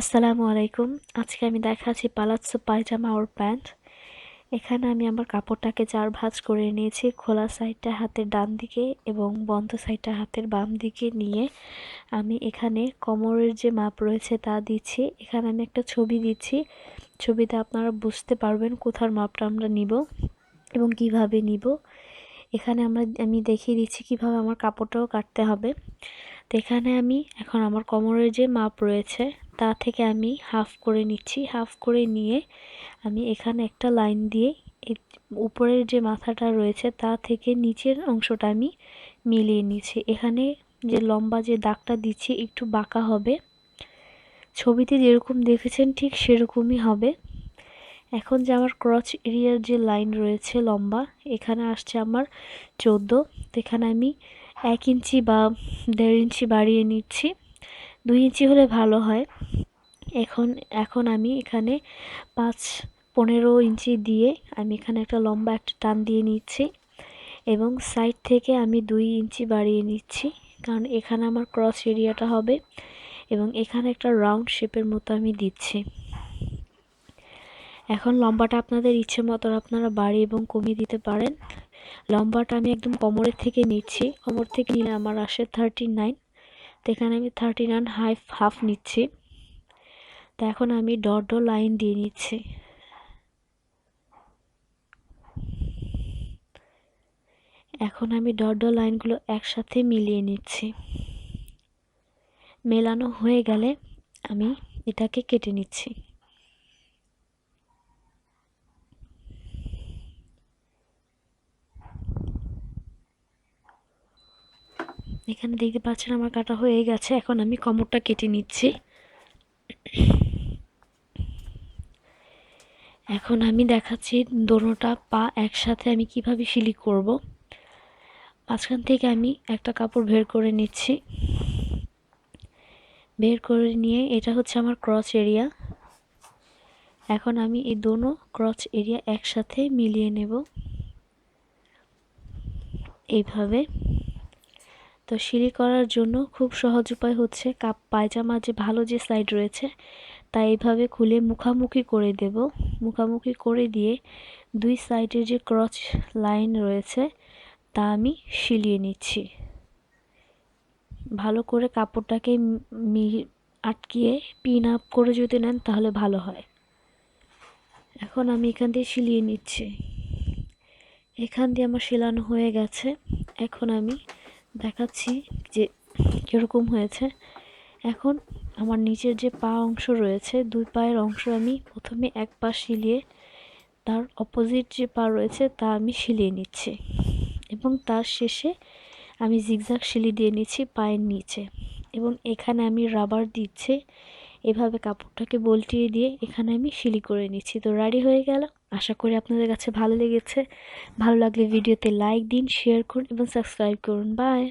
আসসালামু আলাইকুম। আজকে আমি দেখাচ্ছি পালাৎসো পায়জামা ওর প্যান্ট। এখানে আমি আমার কাপড়টাকে চার ভাঁজ করে নিয়েছি, খোলা সাইডটা হাতের ডান দিকে এবং বন্ধ সাইডটা হাতের বাম দিকে নিয়ে আমি এখানে কোমরের যে মাপ রয়েছে তা দিচ্ছি। এখানে আমি একটা ছবি দিচ্ছি। ছবিতে আপনারা বুঝতে পারবেন কোথার মাপটা আমরা নিব এবং কীভাবে নিব। এখানে আমরা, আমি দেখিয়ে দিচ্ছি কীভাবে আমার কাপড়টাও কাটতে হবে। তো এখানে আমি, এখন আমার কোমরের যে মাপ রয়েছে তা থেকে আমি হাফ করে নিচ্ছি। হাফ করে নিয়ে আমি এখানে একটা লাইন দিয়ে উপরের যে মাথাটা রয়েছে তা থেকে নিচের অংশটা আমি মিলিয়ে নিচ্ছি। এখানে যে লম্বা যে দাগটা দিচ্ছি একটু বাঁকা হবে। ছবিতে যেরকম দেখেছেন ঠিক সেরকমই হবে। এখন যে আমার ক্রচ এরিয়ার যে লাইন রয়েছে লম্বা, এখানে আসছে আমার চোদ্দ। এখানে আমি এক ইঞ্চি বা দেড় ইঞ্চি বাড়িয়ে নিচ্ছি। দুই ইঞ্চি হলে ভালো হয়। এখন এখন আমি এখানে পাঁচ পনেরো ইঞ্চি দিয়ে আমি এখানে একটা লম্বা একটা টান দিয়ে নিচ্ছি এবং সাইড থেকে আমি দুই ইঞ্চি বাড়িয়ে নিচ্ছি কারণ এখানে আমার ক্রস এরিয়াটা হবে এবং এখানে একটা রাউন্ড শেপের মতো আমি দিচ্ছি। এখন লম্বাটা আপনাদের ইচ্ছে মতো আপনারা বাড়ি এবং কমিয়ে দিতে পারেন। লম্বাটা আমি একদম কোমরের থেকে নিচ্ছি। কোমর থেকে নিলে আমার আসে থার্টি নাইন তো এখানে আমি থার্টি নাইন হাফ হাফ নিচ্ছি। তো এখন আমি ডট ডট লাইন দিয়ে নিচ্ছি। এখন আমি ডট ডট লাইনগুলো একসাথে মিলিয়ে নিচ্ছি। মেলানো হয়ে গেলে আমি এটাকে কেটে নিচ্ছি। এখানে দেখতে পাচ্ছেন আমার কাটা হয়ে গেছে, এখন আমি কমরটা কেটে নিচ্ছি। এখন আমি দেখাচ্ছি দোনোটা পা একসাথে আমি কীভাবে সিলি করব। মাঝখান থেকে আমি একটা কাপড় বের করে নিচ্ছি। বের করে নিয়ে এটা হচ্ছে আমার ক্রচ এরিয়া। এখন আমি এই দোনো ক্রচ এরিয়া একসাথে মিলিয়ে নেব। এইভাবে। তো সিঁড়ি করার জন্য খুব সহজ উপায় হচ্ছে কাপ পায়জামা যে ভালো যে সাইড রয়েছে, তা এইভাবে খুলে মুখামুখি করে দেব। মুখামুখি করে দিয়ে দুই সাইডের যে ক্রচ লাইন রয়েছে, তা আমি সিলিয়ে নিচ্ছি। ভালো করে কাপড়টাকে মি আটকিয়ে পিন আপ করে যদি নেন তাহলে ভালো হয়। এখন আমি এখান দিয়ে সিলিয়ে নিচ্ছি। এখান দিয়ে আমার সেলানো হয়ে গেছে। এখন আমি দেখাচ্ছি যে কীরকম হয়েছে। এখন আমার নিচের যে পা অংশ রয়েছে, দুই পায়ের অংশ আমি প্রথমে এক পা সিলিয়ে তার অপোজিট যে পা রয়েছে, তা আমি সিলিয়ে নিচ্ছি। এবং তার শেষে আমি জিগজাগ সিলি দিয়ে নিচ্ছি পায়ের নিচে। এবং এখানে আমি রাবার দিচ্ছি। এভাবে কাপড়টাকে বল্টিয়ে দিয়ে এখানে আমি সিলি করে নিচ্ছি। তো রাডি হয়ে গেল? আশা করি আপনাদের কাছে ভালো লেগেছে। ভালো লাগলে ভিডিওতে লাইক দিন শেয়ার করুন এবং সাবস্ক্রাইব করুন। বাই